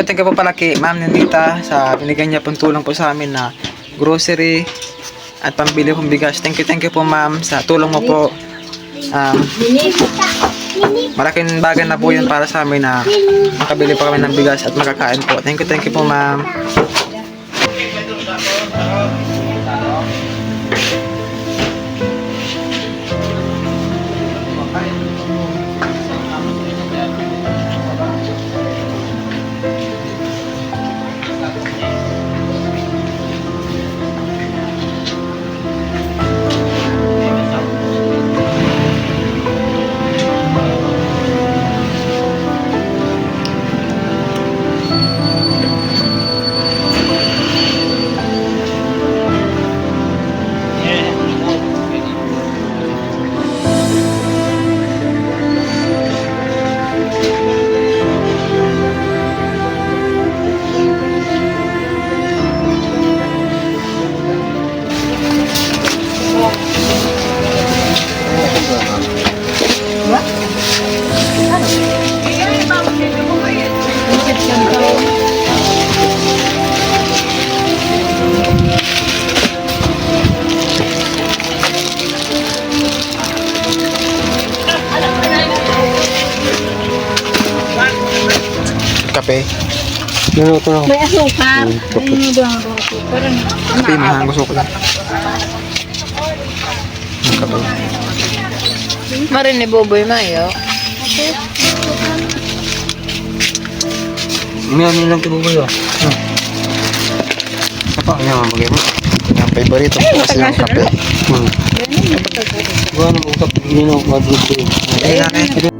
Thank you po pala kay Ma'am Nandita sa binigyan niya pong tulong po sa amin na grocery at pambili pong bigas. Thank you, thank you po ma'am sa tulong mo po. Um, malaking bagay na po yun para sa amin na makabili pa kami ng bigas at makakain po. Thank you, thank you po ma'am. Kape. Niluto lang. May asukar. Ay, ako. Kape, mahang gusto ko lang. Kape. Marin ni Boboy Mayo. May ano lang tibo ko yun. Apa, yan ang bagay mo. Ang favorito ko kasi ng kape. Hmm. Gawa ng usap, hindi na ako ko yun. Ay,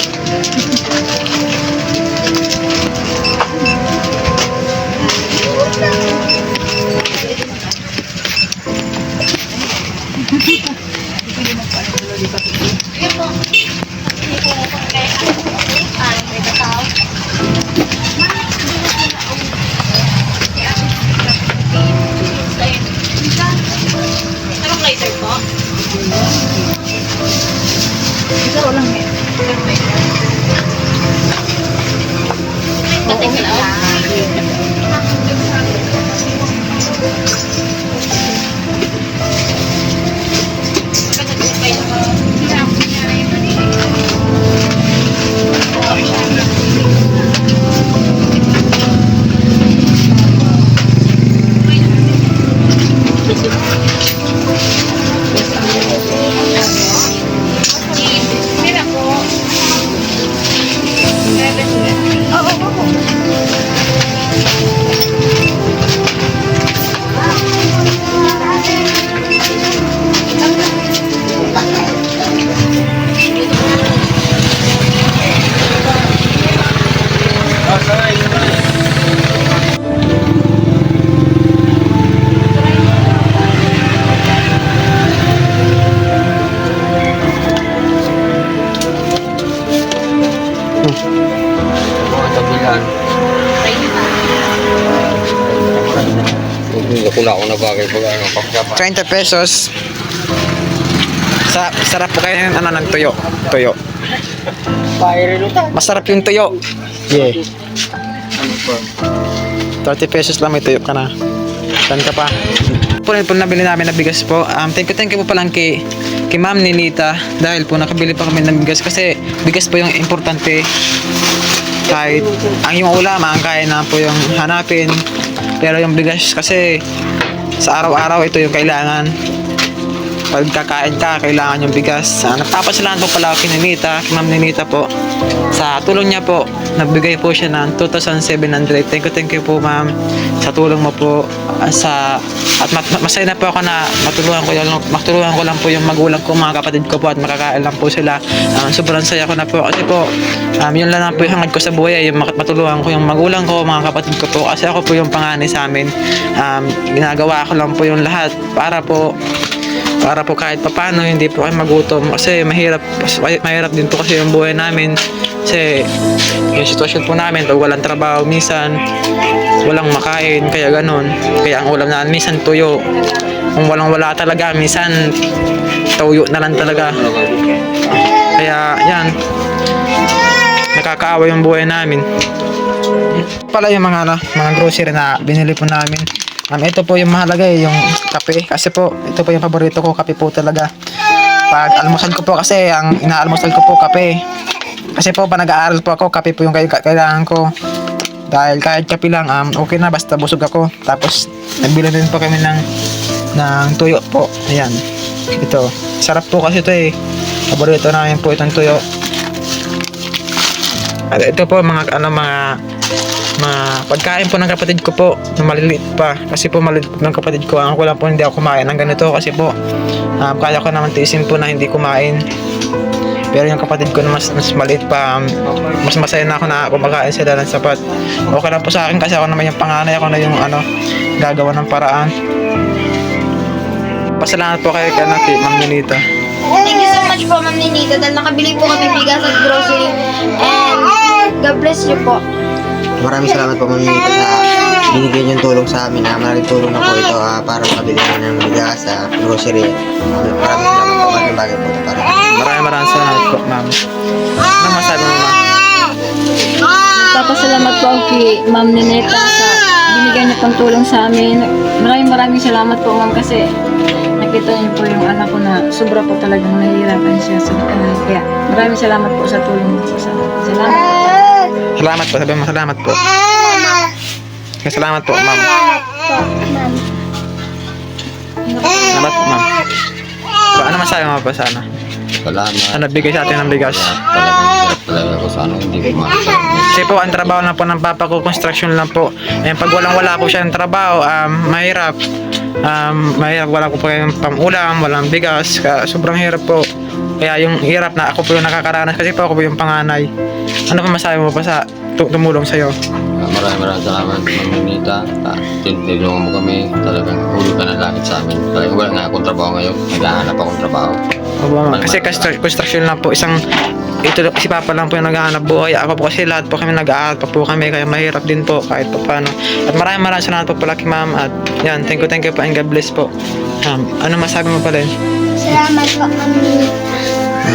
ako na bagay pag ano, pagkapa. 20 pesos. Sa sarap po kayo ng ano ng tuyo. Tuyo. Masarap yung tuyo. Yeah. Ano pa? 30 pesos lang may tuyo ka na. Saan ka pa? Po rin po nabili namin na bigas po. Um, thank you, thank you po palang kay, kay Ma'am Nilita dahil po nakabili pa kami ng bigas kasi bigas po yung importante kahit ang yung ulam ang kaya na po yung hanapin pero yung bigas kasi sa araw-araw ito yung kailangan pag kakain ka, kailangan yung bigas. Uh, nagpapasalamat po pala kay Ninita, kay Ma'am Ninita po. Sa tulong niya po, nagbigay po siya ng 2,700. Thank you, thank you po ma'am sa tulong mo po. Ah, sa, at mat, masaya na po ako na matulungan ko, lang, matulungan ko lang po yung magulang ko, mga kapatid ko po at makakain lang po sila. Um, sobrang saya ko na po kasi po, um, yun lang, lang po yung hangad ko sa buhay, yung matulungan ko yung magulang ko, mga kapatid ko po. Kasi ako po yung panganay sa amin. Um, ginagawa ko lang po yung lahat para po para po kahit papano hindi po kayo magutom. Kasi mahirap mahirap din po kasi yung buhay namin. Kasi yung sitwasyon po namin pag walang trabaho minsan walang makain kaya ganun. Kaya ang ulam namin minsan tuyo. Kung walang wala talaga minsan tuyo na lang talaga. Kaya yan. Nakakaawa yung buhay namin. Pala yung mga ano, mga grocery na binili po namin. Um, ito po yung mahalaga eh, yung kape. Kasi po, ito po yung paborito ko, kape po talaga. Pag almusal ko po kasi, ang inaalmusal ko po kape. Kasi po, pa nag-aaral po ako, kape po yung kailangan ko. Dahil kahit kape lang, um, okay na, basta busog ako. Tapos, nagbili din po kami ng, ng tuyo po. Ayan. Ito. Sarap po kasi ito eh. Paborito namin po itong tuyo. At ito po mga ano mga mga pagkain po ng kapatid ko po na maliliit pa. Kasi po maliliit ng kapatid ko ang ko lang po hindi ako kumain ng ganito kasi po um, kaya ko naman tiisin po na hindi kumain. Pero yung kapatid ko na mas, mas maliit pa um, mas masaya na ako na kumakain sila ng sapat. Okay lang po sa akin kasi ako naman yung panganay ako na yung ano gagawa ng paraan. Pasalamat po kayo kay Naki, Ma'am Ninita. Thank you so much po, Ma'am Ninita, dahil nakabili po kami bigas at grocery. And God bless you po. Maraming salamat po Ma'am Nita sa binigay niyong tulong sa amin. Ah, malaking tulong na po ito ah, para makabili kami ng bigas sa grocery. Ah, maraming salamat po. Malaking bagay po ito para maraming maraming salamat po Ma'am ano masabi mo Ma'am? Papasalamat po ako kay Ma'am Nineta sa binigay niyo pong tulong sa amin. Maraming maraming salamat po ma'am kasi nakita niyo po yung anak ko na sobra po talagang nahihirapan siya sa uh, kaya maraming salamat po sa tulong niyo po sa Salamat po. Salamat po, sabi mo salamat po. Salamat po, ma'am. Salamat po, ma'am. So, ano masabi mo pa sana? Salamat. Ano bigay sa atin ng bigas? Talaga ako sa ano, hindi ko. Kasi po, ang trabaho lang po ng papa ko, construction lang po. Eh, pag walang wala po siya ng trabaho, um, mahirap. Um, mahirap, wala ko po yung pang-ulam, walang bigas. Kaya sobrang hirap po. Kaya yung hirap na ako po yung nakakaranas kasi po ako po yung panganay. Ano pa masabi mo pa sa tu- tumulong sa'yo? Ah, maraming maraming salamat Ma'am Nita. Ah, tinulungan mo kami. Talagang hulog ka ng langit sa amin. Talagang wala nga akong trabaho ngayon. Naghahanap akong trabaho. Opo, ma'am. Kasi constru- construction lang po, isang ito si Papa lang po yung naghahanap buhay. Ako po kasi lahat po kami nag-aaral pa po kami kaya mahirap din po kahit pa paano. At maraming maraming salamat po pala kay ma'am at yan, thank you, thank you po and God bless po. Um, ano masabi mo pala? Salamat po, Ninita,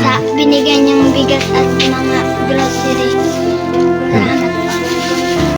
sa binigay niyong bigas at mga grocery.